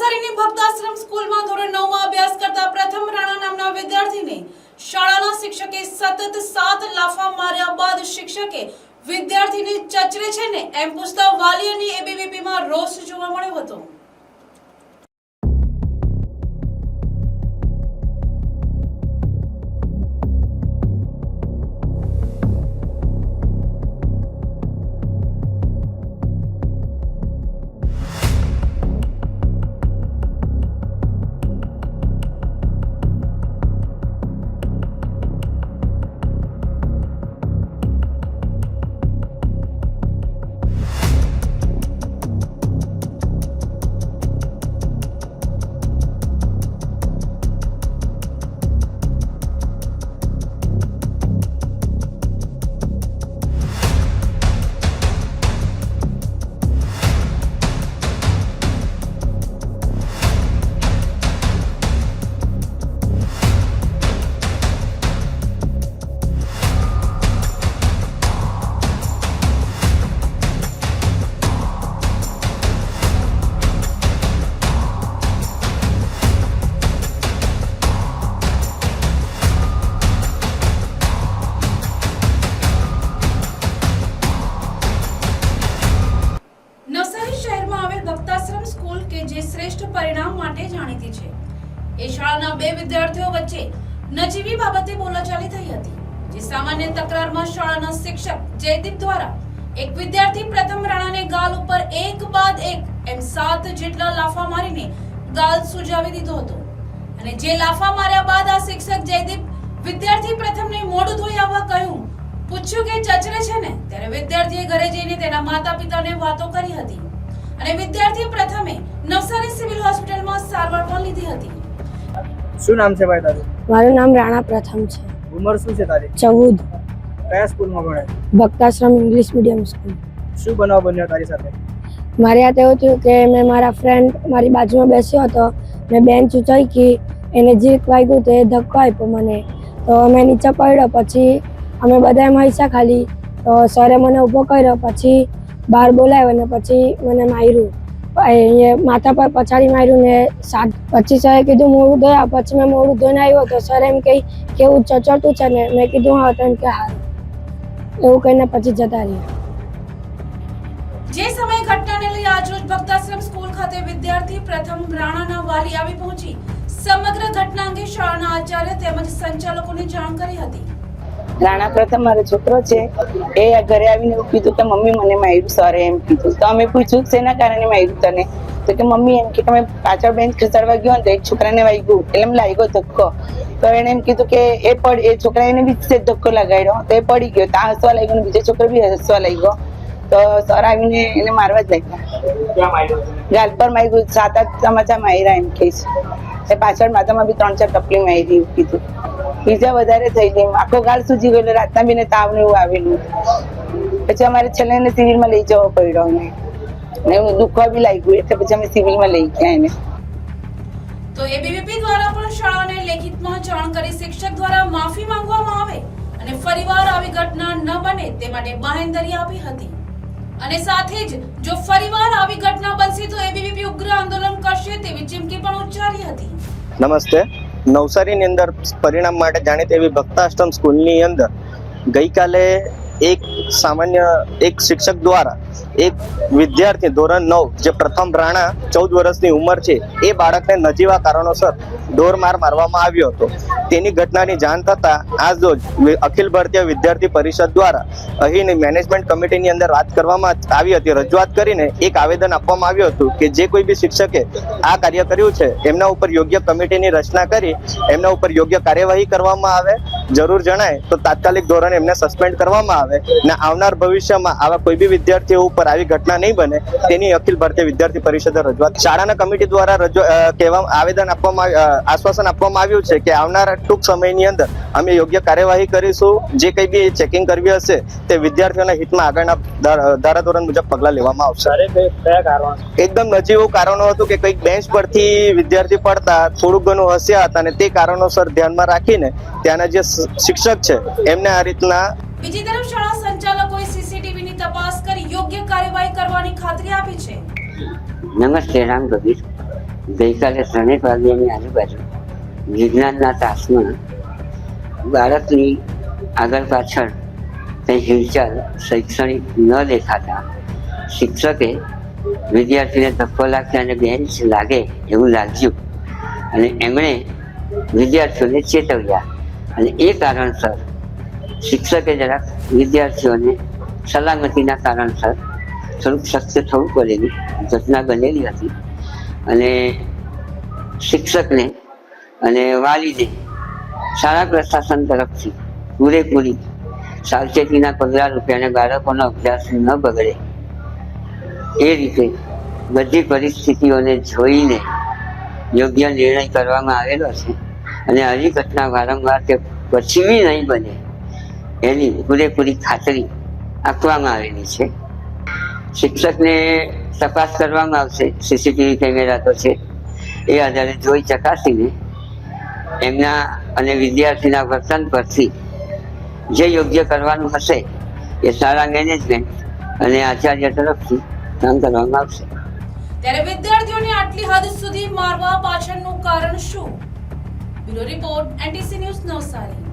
નવસારીની ભક્તાશ્રમ સ્કૂલમાં ધોરણ નવમાં અભ્યાસ કરતા પ્રથમ રાણા નામના વિદ્યાર્થીને શાળાના શિક્ષકે સતત સાત લાફા માર્યા બાદ શિક્ષકે વિદ્યાર્થીને ચચરે છે ને એમ પૂછતા વાલીઓની એબીવીપીમાં રોષ જોવા મળ્યો હતો. શાળાના બે વિદ્યાર્થીઓ વચ્ચે નજીવી બાબતે બોલાચાલી થઈ હતી, જે સામાન્ય તકરારમાં શાળાના શિક્ષક જયદીપ દ્વારા એક વિદ્યાર્થી પ્રથમ રાણાને ગાલ ઉપર એક બાદ એક એમ સાત જેટલા લાફા મારીને ગાલ સુજાવી દીધો હતો. અને જે લાફા માર્યા બાદ આ શિક્ષક જયદીપ વિદ્યાર્થી પ્રથમને મોઢું ધોઈ આવવા કહ્યું, પૂછ્યું કે ચચરે છે ને? ત્યારે વિદ્યાર્થીએ ઘરે જઈને તેના માતા પિતાને વાતો કરી હતી. અને વિદ્યાર્થી પ્રથમે શું નામ છે ભાઈ તારું? મારું નામ રાણા પ્રથમ છે. ઉંમર શું છે તારી? ચૌદ. કયા સ્કૂલમાં ભણે? Bhaktashram English medium school. શું બનાવ બન્યો તારી સાથે? મારે આ એવું થયું કે મેં મારા ફ્રેન્ડ મારી બાજુમાં બેસ્યો હતો. મેં બેન્ચ ઉંચાઈકી એને જીક વાગ્યું તો ધક્કો આપ્યો મને. તો મેં નીચે પડ્યો પછી અમે બધા મહિસા ખાલી. તો સરે મને ઊભો કર્યો પછી બહાર બોલાવ્યો અને પછી મને માર્યું. માથા પર પછાડી માર્યું ને સાત પછી સરે કીધું, મોડું ધોયા પછી મેં મોડું ધોઈને આવ્યો તો સર એમ કહી, કેવું ચચડતું છે? ને મેં કીધું, હા. તો એમ કે, હા. એવું કહીને પછી જતા રહ્યા. જે સમય ઘટનાને લઈ આજરોજ ભક્તાશ્રમ સ્કૂલ ખાતે વિદ્યાર્થી પ્રથમ રાણાના વાલી આવી પહોંચી. સમગ્ર ઘટના અંગે શાળાના આચાર્ય તેમજ સંચાલકોને જાણ કરી હતી. રાણા પ્રથમ મારો છોકરો છે એ ઘરે આવીને એવું કીધું કે મમ્મી મને માર્યું સરે એમ કીધું. તો અમે પૂછ્યું શેના કારણે માર્યું તને? તો કે મમ્મી એમ કે તમે પાછળ બેન્ચ ખસેડવા ગયો ને તો એક છોકરાને વાગ્યું એટલે એમ લાગ્યો ધક્કો. તો એણે એમ કીધું કે એ પડ એ છોકરાને બી સેજ ધક્કો લગાડ્યો. તો એ પડી ગયો. ત્યાં હસવા લાગ્યો ને બીજો છોકરો બી હસવા લાગ્યો. તો સર આવીને એને મારવા જ લાગ્યા. ગાલ પર માર્યું સાત આઠ ચમચા માર્યા એમ કે છે. એ પાછળ માથામાં બી ત્રણ ચાર ટપલી મારી એવું કીધું. બીજા વધારે થઈ ગઈ આખો ગાળ સૂજી ગયેલો રાતના બીને તાવ ને એવું આવેલું. પછી અમારે છેલ્લે એને સિવિલમાં લઈ જવો પડ્યો એને ને એવું દુખવા બી લાગ્યું એટલે પછી અમે સિવિલમાં લઈ ગયા એને. તો એબીવીપી દ્વારા પણ શાળાને લેખિતમાં જાણ કરી શિક્ષક દ્વારા માફી માંગવામાં આવે અને ફરીવાર આવી ઘટના ન બને તે માટે બાહેંધરી આપી હતી. અને સાથે જ જો ફરીવાર આવી ઘટના બનશે તો એબીવીપી ઉગ્ર આંદોલન કરશે તેવી ચીમકી પણ ઉચ્ચારી હતી. નમસ્તે. નવસારીની અંદર પરિણામ માટે જાણીતી એવી ભક્તાશ્રમ સ્કૂલની અંદર ગઈકાલે એક સામાન્ય, એક શિક્ષક દ્વારા એક વિદ્યાર્થી ધોરણ નવ, જે પ્રથમ રાણા ચૌદ વર્ષની ઉંમર છે, એ બાળકને નજીવા કારણોસર દોરમાર મારવામાં આવ્યો હતો. તેની ઘટનાની જાણ થતાં આજ રોજ અખિલ ભારતીય વિદ્યાર્થી પરિષદ દ્વારા અહીંની મેનેજમેન્ટ કમિટીની અંદર વાત કરવામાં આવી હતી. રજૂઆત કરીને એક આવેદન આપવામાં આવ્યું હતું કે જે કોઈ બી શિક્ષકે આ કાર્ય કર્યું છે, એમના ઉપર યોગ્ય કમિટીની રચના કરી, એમના ઉપર યોગ્ય કાર્યવાહી કરવામાં આવે જરૂર જણાય તો તાત્કાલિક ધોરણે એમને સસ્પેન્ડ કરવામાં આવે ને આવનાર ભવિષ્યમાં આવા કોઈ બી વિદ્યાર્થીઓ ઉપર આવી ઘટના નહીં બને તેની અખિલ ભારતીય વિદ્યાર્થી પરિષદે રજૂઆત શાળાના કમિટી દ્વારા રજૂ કહેવા આવેદન આપવામાં આશ્વાસન આપવામાં આવ્યું છે કે આવનારા ટૂંક સમયની અંદર અમે યોગ્ય કાર્યવાહી કરીશું. જે કંઈ બી ચેકિંગ કરવી હશે તે વિદ્યાર્થીઓના હિતમાં આગળના ધારા- ધારાધોરણ મુજબ પગલાં લેવામાં આવશે. કયા કારણ એકદમ નજીવું કારણો હતું કે કંઈક બેન્ચ પરથી વિદ્યાર્થી પડતા થોડુંક ઘણું હસ્યા હતા અને તે કારણોસર ધ્યાનમાં રાખીને ત્યાંના જે શિક્ષક છે. એમને આ રીતના બીજી તરફ શાળા સંચાલકોએ સીસીટીવી ની તપાસ કરી યોગ્ય કાર્યવાહી કરવાની ખાતરી આપી છે. નમસ્તે રામ કબીર ગઈકાલે ત્રણેક વાગ્યાની આજુબાજુ વિજ્ઞાનના તાસમાં બાળકની આગળ પાછળ કંઈ હિલચાલ શૈક્ષણિક ન દેખાતા શિક્ષકે વિદ્યાર્થીને ધક્કો લાગતા અને બેન્ચ લાગે એવું લાગ્યું. અને એમણે વિદ્યાર્થીઓને ચેતવ્યા. અને એ કારણસર શિક્ષકે જરાક વિદ્યાર્થીઓને સલામતીના કારણસર થોડુંક સખ્ત થવું પડેલી ઘટના બનેલી હતી. અને શિક્ષકને અને વાલીને શાળા પ્રશાસન તરફથી પૂરેપૂરી સાવચેતીના પગલાં રૂપે અને બાળકોનો અભ્યાસ ન બગડે એ રીતે બધી પરિસ્થિતિઓને જોઈને યોગ્ય નિર્ણય કરવામાં આવેલો છે. અને આવી ઘટના વારંવાર કે પછીની નહીં બને. એની પૂરેપૂરી ખાતરી આપવામાં આવેલી છે. શિક્ષકને તપાસ કરવામાં આવશે. સીસીટીવી કેમેરા તો છે. એ આધારે જોઈ ચકાસીને એમના અને વિદ્યાર્થીના વર્તન પરથી જે યોગ્ય કરવાનું હશે એ સારા મેનેજમેન્ટ અને આચાર્ય તરફથી કામ કરવામાં આવશે. ત્યારે વિદ્યાર્થીઓને આટલી હદ સુધી મારવા પાછળનું કારણ શું? Bureau Report, NTC News Navsari.